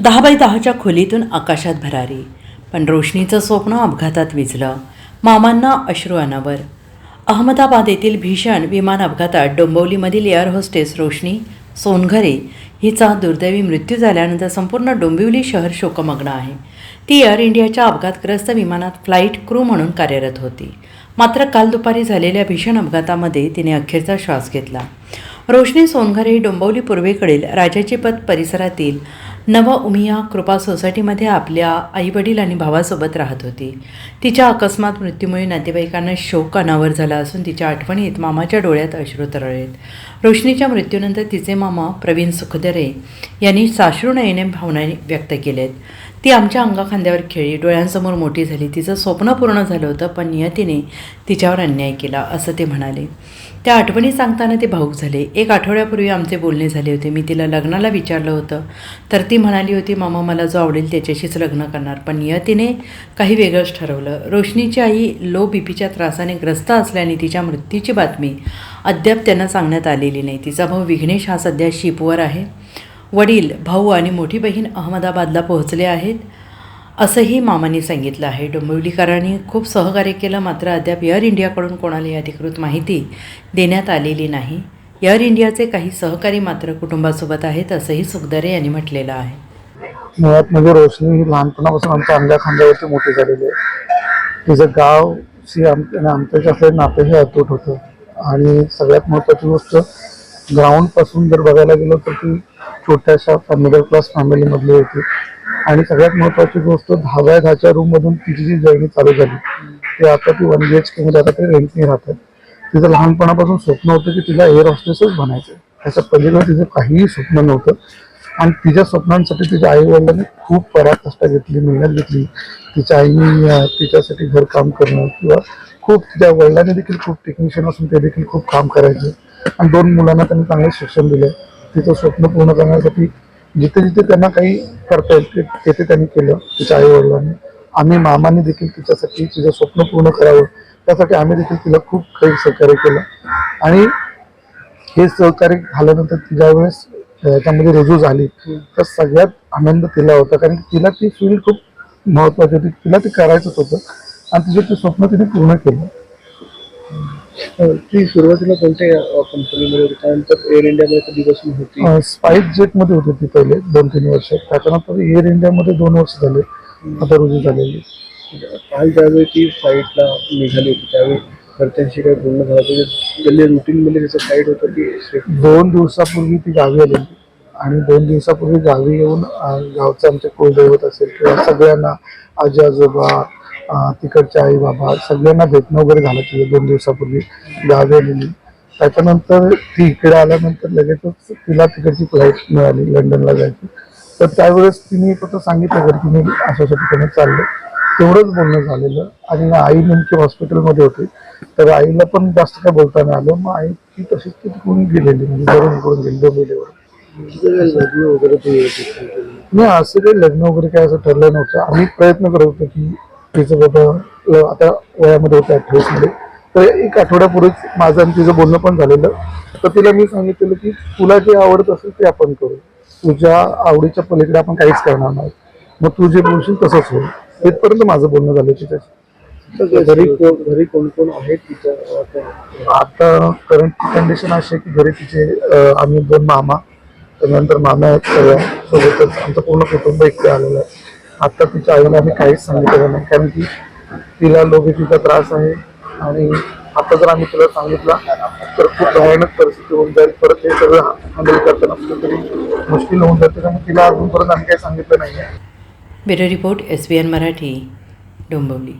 दहा बाय दहाच्या खोलीतून आकाशात भरारी. पण रोशनीचं स्वप्न अपघातात विझलं. मामांना अश्रू अनावर. अहमदाबाद येथील भीषण विमान अपघातात डोंबिवलीमधील एअर होस्टेस रोशनी सोनघरे हिचा दुर्दैवी मृत्यू झाल्यानंतर संपूर्ण डोंबिवली शहर शोकमग्न आहे. ती एअर इंडियाच्या अपघातग्रस्त विमानात फ्लाईट क्रू म्हणून कार्यरत होती. मात्र काल दुपारी झालेल्या भीषण अपघातामध्ये तिने अखेरचा श्वास घेतला. रोशनी सोनघरे ही डोंबिवली पूर्वेकडील राजाची पथ परिसरातील नव उमिया कृपा सोसायटीमध्ये आपल्या आईवडील आणि भावासोबत राहत होती. तिच्या अकस्मात मृत्यूमुळे नातेवाईकांना शोक अनावर झाला असून तिच्या आठवणीत मामाच्या डोळ्यात अश्रू तरळेत रोशनीच्या मृत्यूनंतर तिचे मामा प्रवीण सुखदरे यांनी साश्रू नयने भावना व्यक्त केलेत ती आमच्या अंगाखांद्यावर खेळली. डोळ्यांसमोर मोठी झाली. तिचं स्वप्न पूर्ण झालं होतं पण नियतीने तिच्यावर अन्याय केला असं ते म्हणाले. त्या आठवणी सांगताना ते भाऊक झाले. एक आठवड्यापूर्वी आमचे बोलणे झाले होते. मी तिला लग्नाला विचारलं होतं तर ती म्हणाली होती मामा मला जो आवडेल त्याच्याशीच लग्न करणार. पण नियतीने काही वेगळंच ठरवलं. रोशनीची आई लो बी पीच्या त्रासाने ग्रस्त असल्याने तिच्या मृत्यूची बातमी अद्याप त्यांना सांगण्यात आलेली नाही. तिचा भाऊ विघ्नेश हा सध्या शिपवर आहे. वडील भाऊ आणि मोठी बहीण अहमदाबादला पोहोचले आहेत असंही मामांनी सांगितलं आहे. डोंबिवलीकरांनी खूप सहकार्य केलं मात्र अद्याप एअर इंडियाकडून कोणालाही अधिकृत माहिती देण्यात आलेली नाही. एअर इंडियाचे काही सहकारी मात्र कुटुंबासोबत आहेत असंही सुखदरे यांनी म्हटलेलं आहे. मुळात म्हणजे रोशनी ही लहानपणापासून आमच्या अंड्या खांद्यावरती मोठी झालेली आहे. तिचं गावशी आम आणि आमच्याशी असलेलं नाते हे अतूट होतं. आणि सगळ्यात महत्त्वाची गोष्ट ग्राउंडपासून जर बघायला गेलो तर ती छोट्याशा मिडल क्लास फॅमिलीमधली होती. आणि सगळ्यात महत्त्वाची गोष्ट दहाव्या दहाच्या रूममधून तिची जी जर्नी चालू झाली ते आता ती वन बी एच केमध्ये आता ते रेंटने राहतात. तिचं लहानपणापासून स्वप्न होतं की तिला एअर हॉस्टेसच बनायचं त्याच्या पलीकडे तिचं काहीही स्वप्न नव्हतं. आणि तिच्या स्वप्नांसाठी तिच्या आई वडिलांनी खूप पराकष्ट घेतली मेहनत घेतली. तिच्या आईने तिच्यासाठी तिच्यासाठी घरकाम करणं किंवा खूप तिच्या वडिलांनी देखील खूप टेक्निशियन असून ते देखील खूप काम करायचे. आणि दोन मुलांना त्यांनी चांगले शिक्षण दिले तिचं स्वप्न पूर्ण करण्यासाठी जिथे जिथे त्यांना काही करता येईल ते- तेथे त्यांनी केलं तिच्या आई वडिलांनी आम्ही मामाने देखील तिच्यासाठी तिचं स्वप्न पूर्ण करावं. त्यासाठी आम्ही देखील तिला खूप काही सहकार्य केलं. आणि हे सहकार्य झाल्यानंतर ती ज्यावेळेस त्याच्यामध्ये रुजू झाली. तर सगळ्यात आनंद तिला होता. कारण की तिला ती फील्ड खूप महत्वाची होती. तिला ते करायचंच होतं. आणि तिचे ते स्वप्न तिने पूर्ण केलं. ती सुरुवातीला कोणत्या कंपनीमध्ये होती? त्यानंतर एअर इंडियामध्ये कधीपासून होती स्पाइस जेटमध्ये होते ती पहिले दोन तीन वर्ष. त्याच्यानंतर एअर इंडियामध्ये दोन वर्ष झाले. आता रुजू झालेली काल ज्यावेळी ती फ्लाईटला निघाली होती त्यावेळी घरच्यांशी काही बोलणं झालं होतं. गेले रुटीनमध्ये त्याचं फ्लाईट होतं की दोन दिवसापूर्वी ती गावी आलेली आणि दोन दिवसापूर्वी गावी येऊन अं, गावचं आमचे कुलदैवत असेल किंवा सगळ्यांना आजी आजोबा अं, तिकडचे आई बाबा सगळ्यांना भेटणं वगैरे झालं तिथे दोन दिवसापूर्वी गावी आलेली. त्याच्यानंतर ती इकडे आल्यानंतर लगेचच तिला तिकडची फ्लाईट मिळाली लंडनला जायची. तर त्यावेळेस तिने फक्त सांगितलं घरी की मी अशा अशा ठिकाणी चालले. तेवढंच बोलणं झालेलं. आणि आई नेमकी हॉस्पिटलमध्ये होती. तर आईला पण जास्त काय बोलता नाही आलं. मग आई ती तशीच ती तिकडून गेलेली म्हणजे बरोबर इकडून गेली डोंबिवलीवर लग्न वगैरे. नाही असं काही लग्न वगैरे काय असं ठरलं नव्हतं. आम्ही प्रयत्न करत होतो की तिचं बाबा आता वयामध्ये होतं अठ्ठावीसमध्ये तर एक आठवड्यापूर्वीच माझं आणि तिचं बोलणं पण झालेलं. तर तिला मी सांगितलेलं की तुला जे आवडत असेल ते आपण करू. तुझ्या आवडीच्या पलीकडे आपण काहीच करणार नाही. मग तू जे बोलशील तसंच होईल. इथपर्यंत माझं बोलणं झालं तिच्याशी घरी कोण घरी कोण कोण आहेत तिच्या आता? करंट कंडिशन अशी आहे की घरी तिचे आम्ही दोन मामा त्यानंतर मामा आहेत सगळ्या. सोबतच आमचं पूर्ण कुटुंब इकडे आलेलं आहे. आता तिच्या आईला आम्ही काहीच सांगितलेलं नाही. कारण की तिला लोबीचा त्रास आहे आणि आता जर आम्ही तिला सांगितलं तर खूप भयानक परिस्थिती होऊन जाईल. परत हे सगळं हँडल करताना कुठेतरी मुश्किल होऊन जाते त्यामुळे तिला अजूनपर्यंत आम्ही काही सांगितलं नाही bureau report S B N Marathi Dombivli.